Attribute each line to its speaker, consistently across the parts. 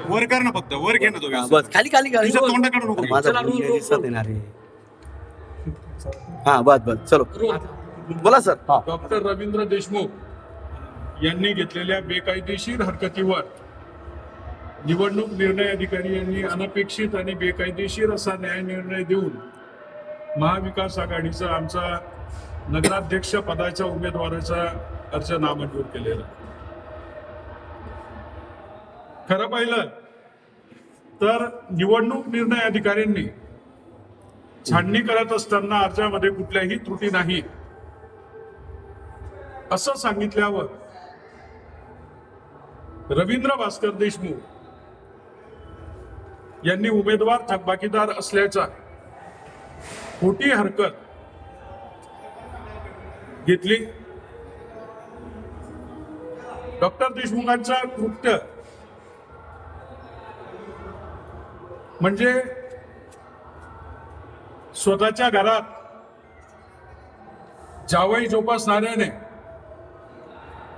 Speaker 1: वर कर ना फक्त वर घे ना तो व्यवस्थित.
Speaker 2: बस खाली खाली खाली.
Speaker 1: तुझ्या तोंडाकडे नको
Speaker 2: माझा
Speaker 3: चला,
Speaker 2: मुलगा
Speaker 3: रोल, रोल,
Speaker 2: दिसत
Speaker 3: रोल.
Speaker 2: येणार. आहे हा बस बस चलो. बोला सर. हा.
Speaker 4: डॉक्टर रवींद्र देशमुख यांनी घेतलेल्या बेकायदेशीर हरकतीवर निवडणूक निर्णय अधिकारी यांनी अनपेक्षित आणि बेकायदेशीर असा न्याय निर्णय देऊन महाविकास आघाडीचा आमचा नगराध्यक्ष पदाच्या उमेदवाराचा अर्ज नामंजूर केलेला. खरं पाहिलं तर निवडणूक निर्णय अधिकाऱ्यांनी छाननी करत असताना अर्जामध्ये कुठल्याही त्रुटी नाही असं सांगितल्यावर रवींद्र भास्कर देशमुख यांनी उमेदवार थकबाकीदार असल्याचा खोटी हरकत घेतली. डॉक्टर देशमुखांचा कृत्य म्हणजे स्वतःच्या घरात जावई जोपासणाऱ्याने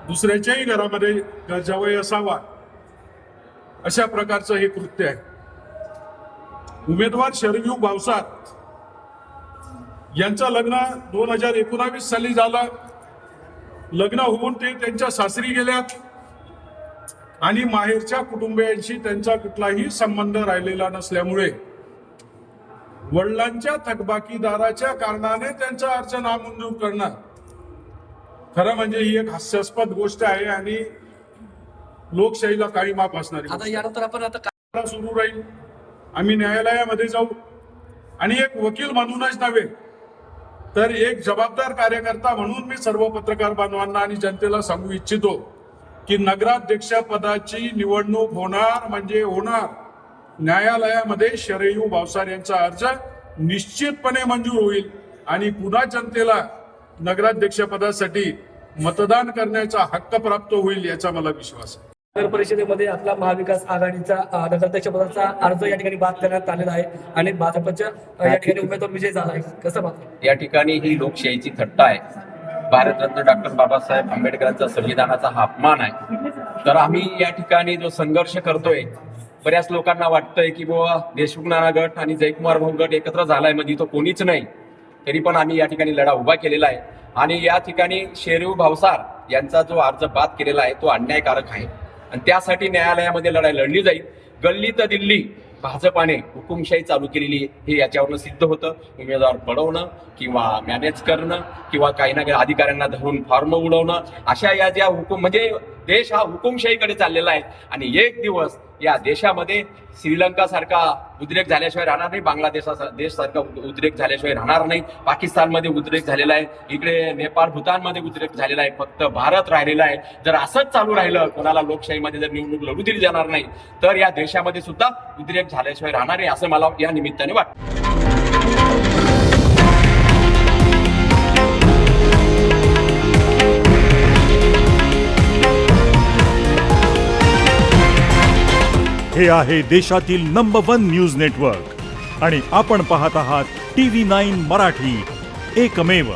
Speaker 4: दुसऱ्याच्याही घरामध्ये जावई असावा. अशा प्रकारचं हे कृत्य आहे. उमेदवार शरयू भावसात यांचं लग्न दोन हजार एकोणावीस साली झालं. लग्न होऊन ते त्यांच्या सासरी गेल्यात. आणि माहेरच्या कुटुंबियांशी त्यांचा कुठलाही संबंध राहिलेला नसल्यामुळे वडिलांच्या थकबाकीदाराच्या कारणाने त्यांचा अर्ज नामंजूर करणार. खरं म्हणजे ही एक हास्यास्पद गोष्ट आहे आणि लोकशाहीला काही माप असणारी
Speaker 3: आता
Speaker 4: गोष्ट.
Speaker 3: यानंतर आपण आता काय-
Speaker 4: सुरू राहील. आम्ही न्यायालयामध्ये जाऊ. आणि एक वकील म्हणूनच नव्हे तर एक जबाबदार कार्यकर्ता म्हणून मी सर्व पत्रकार बांधवांना आणि जनतेला सांगू इच्छितो. की नगराध्यक्ष पदाची निवडणूक होणार म्हणजे होणार. न्यायालयामध्ये शरयू भावसार यांचा अर्ज निश्चितपणे मंजूर होईल आणि पुन्हा जनतेला नगराध्यक्ष पदासाठी मतदान करण्याचा हक्क प्राप्त होईल याचा मला विश्वास आहे.
Speaker 3: नगर परिषदेमध्ये आपला महाविकास आघाडीचा नगराध्यक्ष पदाचा अर्ज या ठिकाणी बाद करण्यात आलेला आहे आणि भाजपच्या या ठिकाणी उमेदवार विजय झाला आहे. कसं
Speaker 5: या ठिकाणी ही लोकशाहीची थट्टा आहे. भारतरत्न डॉक्टर बाबासाहेब आंबेडकरांचा संविधानाचा हा अपमान आहे. तर आम्ही या ठिकाणी जो संघर्ष करतोय बऱ्याच लोकांना वाटतंय की बुवा देशमुख नाना गट आणि जयकुमार भाऊ गट एकत्र झालाय म्हणजे तो कोणीच नाही. तरी पण आम्ही या ठिकाणी लढा उभा केलेला आहे. आणि या ठिकाणी शेरू भावसार यांचा जो अर्ज बाद केलेला आहे तो अन्यायकारक आहे. आणि त्यासाठी न्यायालयामध्ये लढाई लढली जाईल. गल्ली तर दिल्ली. भाजपाने हुकुमशाही चालू केलेली हे याच्यावरनं सिद्ध होतं. उमेदवार पडवणं किंवा मॅनेज करणं किंवा काही ना काही अधिकाऱ्यांना धरून फॉर्म उडवणं. अशा या ज्या हुकुम म्हणजे देश हा हुकुमशाहीकडे चाललेला आहे. आणि एक दिवस या देशामध्ये श्रीलंका सारखा उद्रेक झाल्याशिवाय राहणार नाही. बांगलादेशा देश सारखा उद्रेक झाल्याशिवाय राहणार नाही. पाकिस्तानमध्ये उद्रेक झालेला आहे. इकडे नेपाळ भूतानमध्ये उद्रेक झालेला आहे. फक्त भारत राहिलेला आहे. जर असंच चालू राहिलं कोणाला लोकशाहीमध्ये जर निवडणूक लढू दिली जाणार नाही तर या आयुष्यामध्ये सुद्धा उद्रेक झाल्याशिवाय राहणार आहे असं मला या निमित्ताने वाटतं.
Speaker 6: हे आहे देशातील नंबर वन न्यूज नेटवर्क आणि आपण पाहत आहात टी व्ही नाईन मराठी. एकमेव